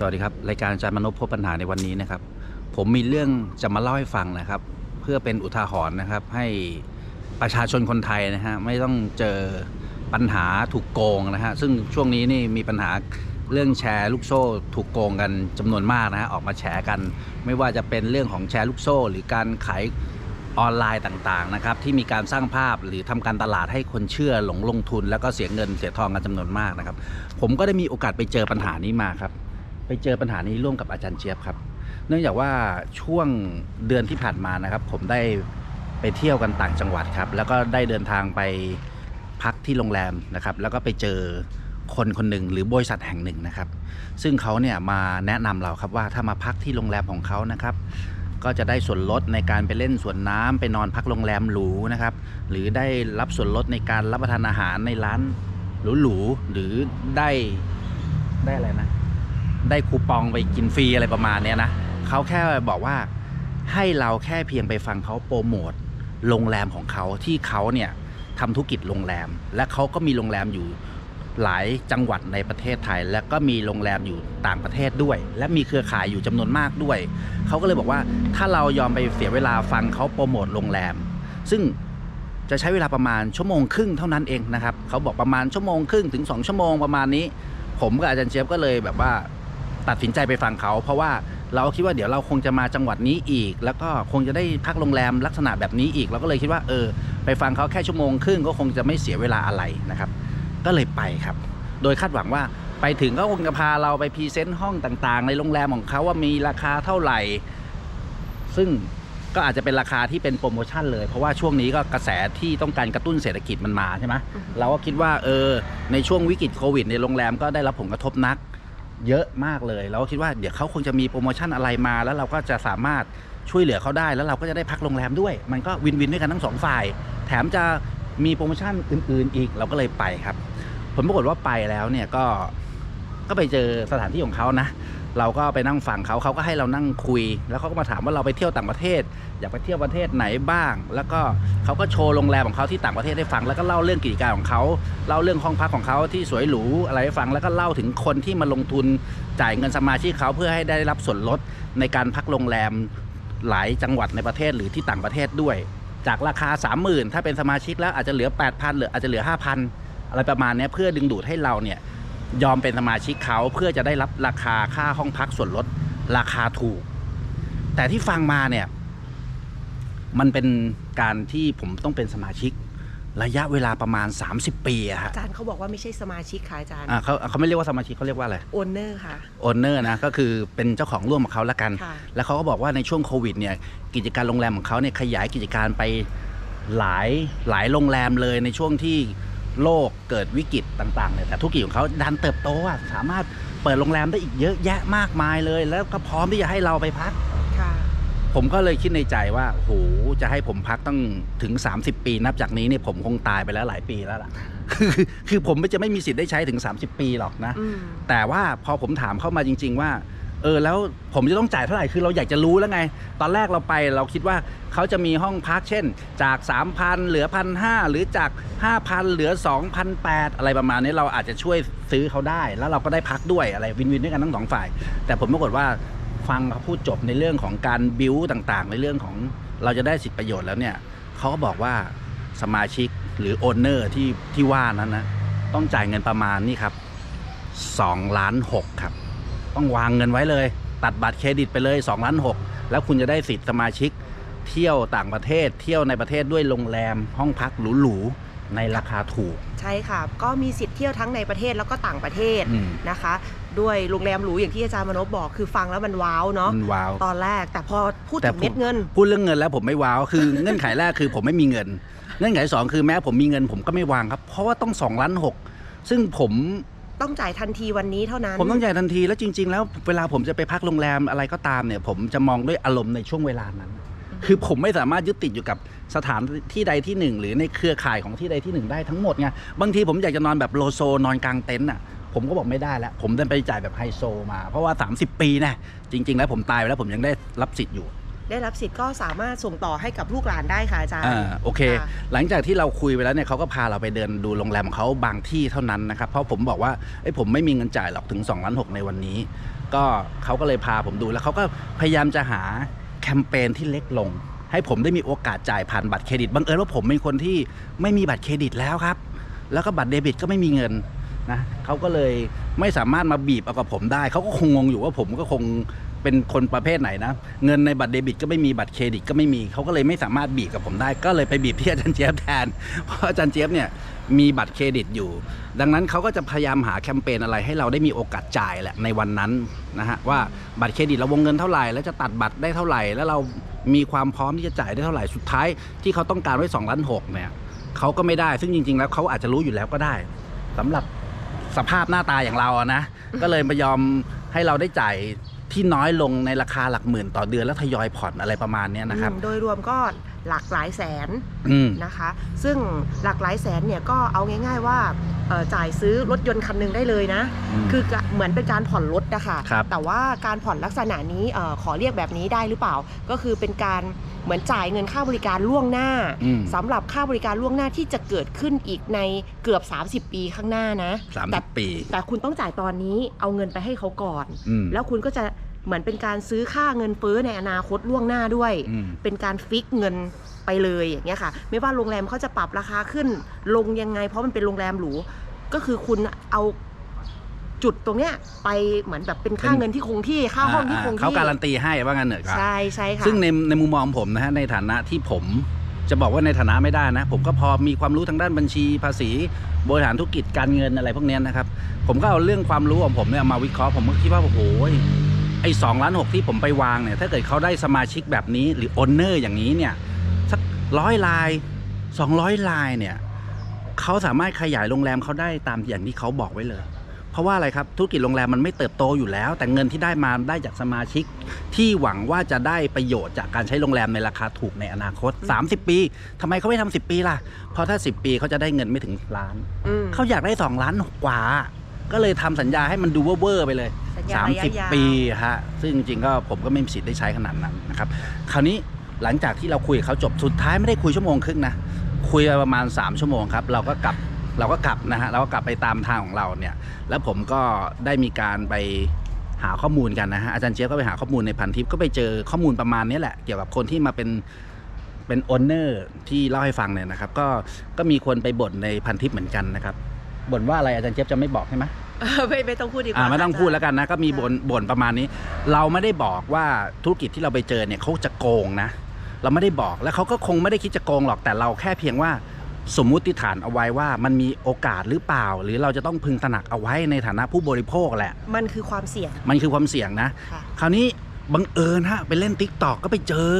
สวัสดีครับ รายการอาจารย์มนพพบปัญหาในวันนี้นะครับ ผมมีเรื่องจะมาเล่าให้ฟังนะครับ เพื่อเป็นอุทาหรณ์นะครับ ให้ประชาชนคนไทยนะฮะไม่ต้องเจอปัญหาถูกโกงนะฮะซึ่งช่วงนี้นี่มีปัญหาเรื่องแชร์ลูกโซ่ถูกโกงกันจำนวนมากนะฮะออกมาแฉกัน ไม่ว่าจะเป็นเรื่องของแชร์ลูกโซ่ หรือการขายออนไลน์ต่างๆนะครับที่มีการสร้างภาพหรือทำการตลาดให้คนเชื่อหลงลงทุน แล้วก็เสียเงินเสียทองกันจำนวนมากนะครับ ผมก็ได้มีโอกาสไปเจอปัญหานี้มาครับ ไปเจอปัญหานี้ร่วมกับอาจารย์เจี๊ยบครับ เนื่องจากว่าช่วงเดือนที่ผ่านมานะครับ ผมได้ไปเที่ยวกันต่างจังหวัดครับ แล้วก็ได้เดินทางไปพักที่โรงแรมนะครับ แล้วก็ไปเจอคนคนหนึ่งหรือบริษัทแห่งหนึ่งนะครับ ซึ่งเขาเนี่ยมาแนะนำเราครับว่าถ้ามาพักที่โรงแรมของเขานะครับ ก็จะได้ส่วนลดในการไปเล่นสวนน้ำไปนอนพักโรงแรมหรูนะครับ หรือได้รับส่วนลดในการรับประทานอาหารในร้านหรูๆหรือได้ได้อะไรนะ ได้คูปองไปกินฟรีอะไรประมาณเนี้ยนะเขาแค่บอกว่าให้เราแค่เพียงไปฟังเขาโปรโมทโรงแรมของเขาที่เขาเนี่ยทำธุรกิจโรงแรม และเขาก็มีโรงแรมอยู่หลายจังหวัดในประเทศไทย และก็มีโรงแรมอยู่ต่างประเทศด้วย และมีเครือข่ายอยู่จำนวนมากด้วย เขาก็เลยบอกว่าถ้าเรายอมไปเสียเวลาฟังเขาโปรโมทโรงแรม ซึ่งจะใช้เวลาประมาณชั่วโมงครึ่งเท่านั้นเองนะครับเขาบอกประมาณชั่วโมงครึ่งถึงสองชั่วโมงประมาณนี้ ผมกับอาจารย์เจี๊ยบก็เลยแบบว่า ตัดสินใจไปฟังเขา เพราะว่าเราคิดว่าเดี๋ยวเราคงจะมาจังหวัดนี้อีก แล้วก็คงจะได้พักโรงแรมลักษณะแบบนี้อีก เราก็เลยคิดว่าเออ ไปฟังเขาแค่ชั่วโมงครึ่งก็คงจะไม่เสียเวลาอะไรนะครับ ก็เลยไปครับ โดยคาดหวังว่าไปถึงก็คงจะพาเราไปพรีเซนต์ห้องต่างๆ ในโรงแรมของเขาว่ามีราคาเท่าไหร่ ซึ่งก็อาจจะเป็นราคาที่เป็นโปรโมชั่นเลย เพราะว่าช่วงนี้ก็กระแสที่ต้องการกระตุ้นเศรษฐกิจมันมาใช่ไหมเราก็คิดว่าเออในช่วงวิกฤตโควิดในโรงแรมก็ได้รับผลกระทบนัก เยอะมากเลย เราก็คิดว่าเดี๋ยวเขาคงจะมีโปรโมชั่นอะไรมา แล้วเราก็จะสามารถช่วยเหลือเขาได้ แล้วเราก็จะได้พักโรงแรมด้วย มันก็วินวินด้วยกันทั้งสองฝ่าย แถมจะมีโปรโมชั่นอื่น ๆ อีกเราก็เลยไปครับ ผลปรากฏว่าไปแล้วเนี่ยก็ก็ไปเจอสถานที่ของเขานะ เราก็ไปนั่งฟังเขาเขาก็ให้เรานั่งคุย แล้วเขาก็มาถามว่าเราไปเที่ยวต่างประเทศ อยากไปเที่ยวประเทศไหนบ้าง แล้วก็เขาก็โชว์โรงแรมของเขาที่ต่างประเทศให้ฟัง แล้วก็เล่าเรื่องกิจการของเขาเล่าเรื่องห้องพักของเขาที่สวยหรูอะไรให้ฟัง แล้วก็เล่าถึงคนที่มาลงทุนจ่ายเงินสมาชิกเขาเพื่อให้ได้รับส่วนลดในการพักโรงแรมหลายจังหวัดในประเทศหรือที่ต่างประเทศด้วย จากราคา 30,000 ถ้าเป็นสมาชิกแล้วอาจจะเหลือ 8,000หรืออาจจะเหลือ 5,000 อะไรประมาณนี้เพื่อดึงดูดให้เราเนี่ย ยอมเป็นสมาชิกเขาเพื่อจะได้รับราคาค่าห้องพักส่วนลดราคาถูก แต่ที่ฟังมาเนี่ย มันเป็นการที่ผมต้องเป็นสมาชิก ระยะเวลาประมาณ 30 ปีอะฮะอาจารย์เขาบอกว่าไม่ใช่สมาชิกค่ะอาจารย์อ่าเขาเขาไม่เรียกว่าสมาชิกเขาเรียกว่าอะไรโอนเนอร์ค่ะ โอนเนอร์นะก็คือเป็นเจ้าของร่วมกับเขาละกัน ค่ะ แล้วเขาก็บอกว่าในช่วงโควิดเนี่ยกิจการโรงแรมของเขาเนี่ยขยายกิจการไปหลายหลายโรงแรมเลยในช่วงที่ โลกเกิดวิกฤตต่างๆเนี่ยแต่ธุรกิจของเขาดันเติบโตอะสามารถเปิดโรงแรมได้อีกเยอะแยะมากมายเลย แล้วก็พร้อมที่จะให้เราไปพัก ค่ะ ผมก็เลยคิดในใจว่าโหจะให้ผมพักต้องถึง 30 ปีนับจากนี้เนี่ยผมคงตายไปแล้วหลายปีแล้วล่ะ คือคือผมจะไม่มีสิทธิ์ได้ใช้ถึง 30 ปีหรอกนะ อืม แต่ว่าพอผมถามเข้ามาจริง ๆ ว่า เออแล้วผมจะต้องจ่ายเท่าไหร่คือเราอยากจะรู้แล้วไง ตอนแรกเราไปเราคิดว่าเขาจะมีห้องพักเช่น จาก 3,000 เหลือพันหหรือจาก 5,000 เหลือ 2,800 อะไรประมาณนี้เราอาจจะช่วยซื้อเขาได้ แล้วเราก็ได้พักด้วยอะไรวินวินด้วยกันทั้งสองฝ่าย แต่ผมปรากฏว่าฟังเขาพูดจบในเรื่องของการบิวต่างๆ ในเรื่องของเราจะได้สิทธิประโยชน์แล้วเนี่ยเขาก็บอกว่าสมาชิกหรือโอนเนอร์ที่ที่ว่านั้นนะต้องจ่ายเงินประมาณนี่ครับ2ล้าน6ครับ ต้องวางเงินไว้เลย ตัดบัตรเครดิตไปเลย2ล้าน6แล้วคุณจะได้สิทธิ์สมาชิก เที่ยวต่างประเทศ เที่ยวในประเทศด้วยโรงแรม ห้องพักหรูๆในราคาถูก ใช่ค่ะ ก็มีสิทธิ์เที่ยวทั้งในประเทศแล้วก็ต่างประเทศอืม นะคะ ด้วยโรงแรมหรูอย่างที่อาจารย์มนพบอกคือฟังแล้วมันว้าวเนาะมันว้าว ตอนแรกแต่พอพูดแต่ถึงเม็ดเงิน พูดเรื่องเงินแล้วผมไม่ว้าว คือ เงื่อนไขแรกคือผมไม่มีเงิน เงื่อนไขสองคือแม้ผมมีเงินผมก็ไม่วางครับ เพราะว่าต้อง2ล้านหกซึ่งผม ต้องจ่ายทันทีวันนี้เท่านั้น ผมต้องจ่ายทันทีแล้วจริง ๆ แล้วเวลาผมจะไปพักโรงแรมอะไรก็ตามเนี่ย ผมจะมองด้วยอารมณ์ในช่วงเวลานั้น คือผมไม่สามารถยึดติดอยู่กับสถานที่ใดที่หนึ่ง หรือในเครือข่ายของที่ใดที่หนึ่งได้ทั้งหมดไงบางทีผมอยากจะนอนแบบโลโซนอนกลางเต็นท์อะผมก็บอกไม่ได้แล้ว ผมเดินไปจ่ายแบบไฮโซมา เพราะว่า 30 ปีนะจริง ๆ แล้วผมตายไปแล้วผมยังได้รับสิทธิ์อยู่ ได้รับสิทธิ์ก็สามารถส่งต่อให้กับลูกหลานได้ค่ะอาจารย์อ่าโอเคค่ะหลังจากที่เราคุยไปแล้วเนี่ยเขาก็พาเราไปเดินดูโรงแรมของเขาบางที่เท่านั้นนะครับเพราะผมบอกว่าไอ้ยผมไม่มีเงินจ่ายหรอกถึง2ล้านหในวันนี้ ก็เขาก็เลยพาผมดูแล้วเขาก็พยายามจะหาแคมเปญที่เล็กลง ให้ผมได้มีโอกาสจ่ายผ่านบัตรเครดิตบังเอิญว่าผมเป็นคนที่ไม่มีบัตรเครดิตแล้วครับ แล้วก็บัตรเดบิตก็ไม่มีเงินนะเขาก็เลยไม่สามารถมาบีบเอากับผมได้เขาก็คงงงอยู่ว่าผมก็คง เป็นคนประเภทไหนนะ เงินในบัตรเดบิตก็ไม่มีบัตรเครดิตก็ไม่มีเขาก็เลยไม่สามารถบีบกับผมได้ ก็เลยไปบีบที่อาจารย์เจี๊ยบแทน เพราะอาจารย์เจี๊ยบเนี่ยมีบัตรเครดิตอยู่ ดังนั้นเขาก็จะพยายามหาแคมเปญอะไรให้เราได้มีโอกาสจ่ายแหละในวันนั้นนะฮะว่าบัตรเครดิตเราวงเงินเท่าไหร่แล้วจะตัดบัตรได้เท่าไหร่ แล้วเรามีความพร้อมที่จะจ่ายได้เท่าไหร่สุดท้ายที่เขาต้องการไว้2ล้านหกเนี่ยเขาก็ไม่ได้ซึ่งจริง ๆ แล้วเขาอาจจะรู้อยู่แล้วก็ได้สำหรับสภาพหน้าตาอย่างเราอะนะก็เลยมายอมให้เราได้จ่าย ที่น้อยลงในราคาหลักหมื่นต่อเดือนแล้วทยอยผ่อนอะไรประมาณเนี้ยนะครับ อืมโดยรวมก็หลักหลายแสนอืม นะคะ ซึ่งหลักหลายแสนเนี่ยก็เอาง่าย ๆ ว่าเอ่อจ่ายซื้อรถยนต์คันหนึ่งได้เลยนะอืมคือกะเหมือนเป็นการผ่อนรถนะคะครับ แต่ว่าการผ่อนลักษณะนี้เออขอเรียกแบบนี้ได้หรือเปล่า ก็คือเป็นการเหมือนจ่ายเงินค่าบริการล่วงหน้าอืมสำหรับค่าบริการล่วงหน้าที่จะเกิดขึ้นอีกในเกือบ 30 ปีข้างหน้านะ สามแต่สิบปีแต่คุณต้องจ่ายตอนนี้เอาเงินไปให้เขาก่อน อืมแล้วคุณก็จะ เหมือนเป็นการซื้อค่าเงินเฟ้อในอนาคตล่วงหน้าด้วย อืม เป็นการฟิกเงินไปเลยอย่างเงี้ยค่ะ ไม่ว่าโรงแรมเขาจะปรับราคาขึ้น ลงยังไง เพราะมันเป็นโรงแรมหรูก็คือคุณเอาจุดตรงเนี้ยไปเหมือนแบบเป็นค่าเป็นเงินที่คงที่ค่าห้องที่คงที่เขาการันตีให้ว่างั้นเหรอครับ ใช่ใช่ค่ะ ซึ่งในในมุมมองผมนะฮะในฐานะที่ผมจะบอกว่าในฐานะไม่ได้นะ ผมก็พอมีความรู้ทางด้านบัญชีภาษีบริหารธุรกิจการเงินอะไรพวกเนี้ยนะครับ ผมก็เอาเรื่องความรู้ของผมเนี่ยมาวิเคราะห์ผมก็คิดว่าโอ้โห ไอ้สองล้านหกที่ผมไปวางเนี่ย ถ้าเกิดเขาได้สมาชิกแบบนี้หรือโอนเนอร์อย่างนี้เนี่ย สักร้อยลายสองร้อยลายเนี่ยเขาสามารถขยายโรงแรมเขาได้ตามอย่างที่เขาบอกไว้เลย เพราะว่าอะไรครับธุรกิจโรงแรมมันไม่เติบโตอยู่แล้ว แต่เงินที่ได้มาได้จากสมาชิก ที่หวังว่าจะได้ประโยชน์จากการใช้โรงแรมในราคาถูกในอนาคต 30 ปีทำไมเขาไม่ทำ10 ปีล่ะ เพราะถ้า 10 ปีเขาจะได้เงินไม่ถึงล้านอืมเขาอยากได้2ล้านกว่า ก็เลยทำสัญญาให้มันดูเวอร์ๆไปเลย สัญญาระยะยาว 30 ปีฮะซึ่งจริงๆก็ผมก็ไม่มีสิทธิ์ได้ใช้ขนาดนั้นนะครับคราวนี้หลังจากที่เราคุยกับเขาจบสุดท้ายไม่ได้คุยชั่วโมงครึ่งนะคุยไปประมาณ 3 ชั่วโมงครับเราก็กลับเราก็กลับนะฮะเราก็กลับไปตามทางของเราเนี่ยแล้วผมก็ได้มีการไปหาข้อมูลกันนะฮะอาจารย์เจี๊ยบก็ไปหาข้อมูลในพันทิปก็ไปเจอข้อมูลประมาณนี้แหละเกี่ยวกับคนที่มาเป็นเป็นโอนเนอร์ที่เล่าให้ฟังเนี่ยนะครับ ก็ก็มีคนไปบ่นในพันทิปเหมือนกันนะครับบ่นว่าอะไรอาจารย์เจี๊ยบจะไม่บอกใช่ไหมเออ ไม่ไม่ต้องพูดดีกว่าอ่าไม่ต้องพูดแล้วาจารย์กันนะก็มีบ่นบ่นประมาณนี้ เราไม่ได้บอกว่าธุรกิจที่เราไปเจอเนี่ยเขาจะโกงนะ เราไม่ได้บอกแล้วเขาก็คงไม่ได้คิดจะโกงหรอกแต่เราแค่เพียงว่าสมมุติฐานเอาไว้ว่ามันมีโอกาสหรือเปล่า หรือเราจะต้องพึงตระหนักเอาไว้ในฐานะผู้บริโภคแหละ มันคือความเสี่ยงมันคือความเสี่ยงนะ ค่ะ คราวนี้บังเอิญฮะไปเล่น t ิ k t o k ก็ไปเจอ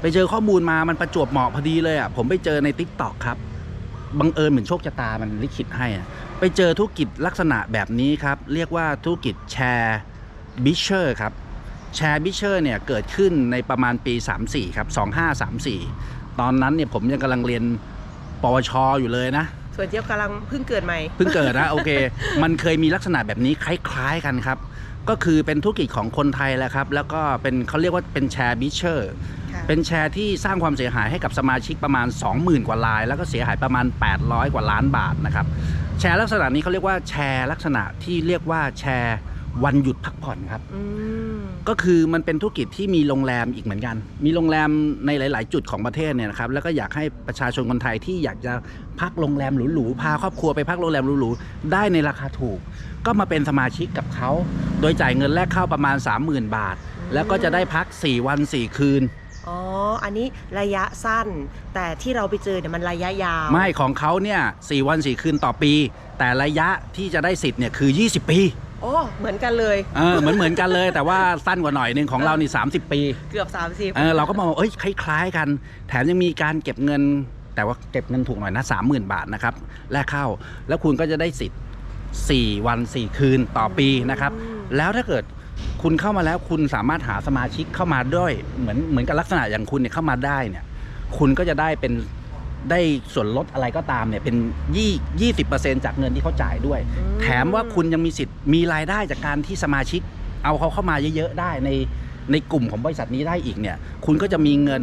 ไปเจอข้อมูลมามันประจวบเหมาะพอดีเลยอะผมไปเจอใน t ิ k t o k ครับบังเอิญเหมือนโชคชะตามันลิขิตให้อะ ไปเจอธุรกิจลักษณะแบบนี้ครับ เรียกว่าธุรกิจแชร์บิชเชอร์ครับแชร์บิชเชอร์เนี่ยเกิดขึ้นในประมาณปี 34 ครับ 2534 ตอนนั้นเนี่ยผมยังกำลังเรียนปวชอยู่เลยนะส่วนเจี๊ยบกำลังเพิ่งเกิดใหม่เพิ่งเกิดนะโอเค มันเคยมีลักษณะแบบนี้คล้ายๆกันครับ ก็คือเป็นธุรกิจของคนไทยแหละครับ แล้วก็เป็นเขาเรียกว่าเป็นแชร์บิชเชอร์ค่ะ เป็นแชร์ที่สร้างความเสียหายให้กับสมาชิกประมาณ 20,000 กว่าลาย แล้วก็เสียหายประมาณ 800 กว่าล้านบาทนะครับแชร์ลักษณะนี้เขาเรียกว่าแชร์ลักษณะที่เรียกว่าแชร์วันหยุดพักผ่อนครับอืมก็คือมันเป็นธุรกิจที่มีโรงแรมอีกเหมือนกัน มีโรงแรมในหลาย ๆ จุดของประเทศเนี่ยนะครับ แล้วก็อยากให้ประชาชนคนไทยที่อยากจะพักโรงแรมหรูๆ พาครอบครัวไปพักโรงแรมหรูๆ ได้ในราคาถูก ก็มาเป็นสมาชิกกับเขา โดยจ่ายเงินแรกเข้าประมาณ 30,000 บาท แล้วก็จะได้พัก 4 วัน 4 คืน อ๋อ อันนี้ระยะสั้น แต่ที่เราไปเจอเนี่ยมันระยะยาว ไม่ของเขาเนี่ย4วัน 4 คืนต่อปี แต่ระยะที่จะได้สิทธิ์เนี่ยคือ 20 ปีโอ้ เหมือนกันเลยเออเหมือนเหมือนกันเลยแต่ว่าสั้นกว่าหน่อยหนึงของเรานี่30 ปี เกือบ 30เออเราก็มองว่าเอ้ยคล้ายๆกัน แถมยังมีการเก็บเงิน แต่ว่าเก็บเงินถูกหน่อยนะสามหมื่นบาทนะครับแลกเข้า แล้วคุณก็จะได้สิทธิ์4วัน 4 คืนต่อปีนะครับอืมแล้วถ้าเกิด คุณเข้ามาแล้วคุณสามารถหาสมาชิกเข้ามาด้วย เหมือนเหมือนกับลักษณะอย่างคุณเนี่ยเข้ามาได้เนี่ย คุณก็จะได้เป็นได้ส่วนลดอะไรก็ตามเนี่ยเป็นยี่ยี่สิบเปอร์เซ็นจากเงินที่เขาจ่ายด้วยอืมแถมว่าคุณยังมีสิทธิ์มีรายได้จากการที่สมาชิก เอาเขาเข้ามาเยอะๆได้ในในกลุ่มของบริษัทนี้ได้อีกเนี่ย คุณก็จะมีเงิน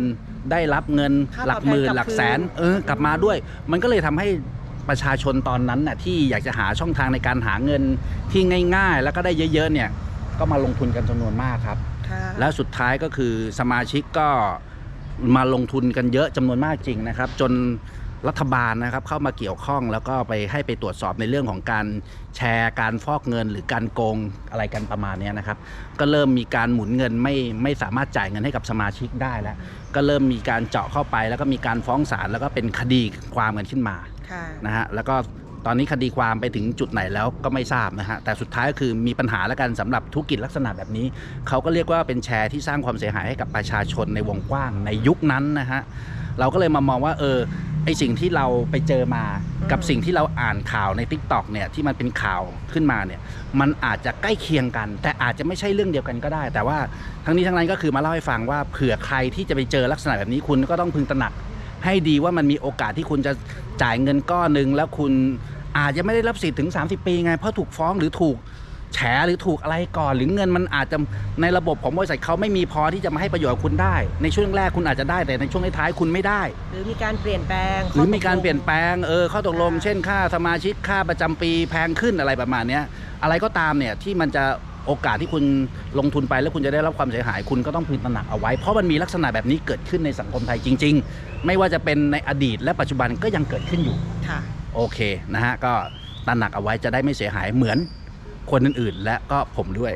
ได้รับเงินค่าหลักหมื่นตอบแทนกลับหลักแสน คืน เออกลับมาด้วย มันก็เลยทำให้ประชาชนตอนนั้นน่ะที่อยากจะหาช่องทางในการหาเงินที่ง่าย ๆ แล้วก็ได้เยอะๆเนี่ย ก็มาลงทุนกันจำนวนมากครับ ค่ะแล้วสุดท้ายก็คือสมาชิกก็มาลงทุนกันเยอะจำนวนมากจริงนะครับ จนรัฐบาลนะครับเข้ามาเกี่ยวข้องแล้วก็ไปให้ไปตรวจสอบในเรื่องของการแชร์การฟอกเงินหรือการโกงอะไรกันประมาณเนี้ยนะครับ ก็เริ่มมีการหมุนเงินไม่ไม่สามารถจ่ายเงินให้กับสมาชิกได้แล้ว ก็เริ่มมีการเจาะเข้าไป แล้วก็มีการฟ้องศาลแล้วก็เป็นคดีความกันขึ้นมา ค่ะ นะฮะแล้วก็ ตอนนี้คดีความไปถึงจุดไหนแล้วก็ไม่ทราบนะฮะแต่สุดท้ายก็คือมีปัญหาแล้วกันสำหรับธุรกิจลักษณะแบบนี้ เขาก็เรียกว่าเป็นแชร์ที่สร้างความเสียหายให้กับประชาชนในวงกว้างในยุคนั้นนะฮะเราก็เลยมามองว่าเออไอสิ่งที่เราไปเจอมากับสิ่งที่เราอ่านข่าวใน t ิ k t o k เนี่ยที่มันเป็นข่าวขึ้นมาเนี่ยมันอาจจะใกล้เคียงกัน แต่อาจจะไม่ใช่เรื่องเดียวกันก็ได้ แต่ว่าทั้งนี้ทั้งนั้นก็คือมาเล่าให้ฟังว่าเผื่อใครที่จะไปเจอลักษณะแบบนี้คุณก็ต้องพึงตระหนัก ให้ดีว่ามันมีโอกาสที่คุณจะจ่ายเงินก้อนหนึ่งแล้วคุณอาจจะไม่ได้รับสิทธิ์ถึง 30 ปีไง เพราะถูกฟ้องหรือถูกแฉหรือถูกอะไรก่อน หรือเงินมันอาจจะในระบบของบริษัทเขาไม่มีพอที่จะมาให้ประโยชน์กับคุณได้ ในช่วงแรกคุณอาจจะได้แต่ในช่วงท้ายๆคุณไม่ได้ หรือมีการเปลี่ยนแปลงหรือมีการเปลี่ยนแปลงเออข้อตกลงค่ะเช่นค่าสมาชิกค่าประจำปีแพงขึ้นอะไรประมาณเนี้ยอะไรก็ตามเนี่ยที่มันจะ โอกาสที่คุณลงทุนไปแล้วคุณจะได้รับความเสียหาย คุณก็ต้องพึงตระหนักเอาไว้ เพราะมันมีลักษณะแบบนี้เกิดขึ้นในสังคมไทยจริง ๆ ไม่ว่าจะเป็นในอดีตและปัจจุบันก็ยังเกิดขึ้นอยู่ ค่ะ โอเคนะฮะก็ตระหนักเอาไว้จะได้ไม่เสียหายเหมือนคนอื่นๆ และก็ผมด้วย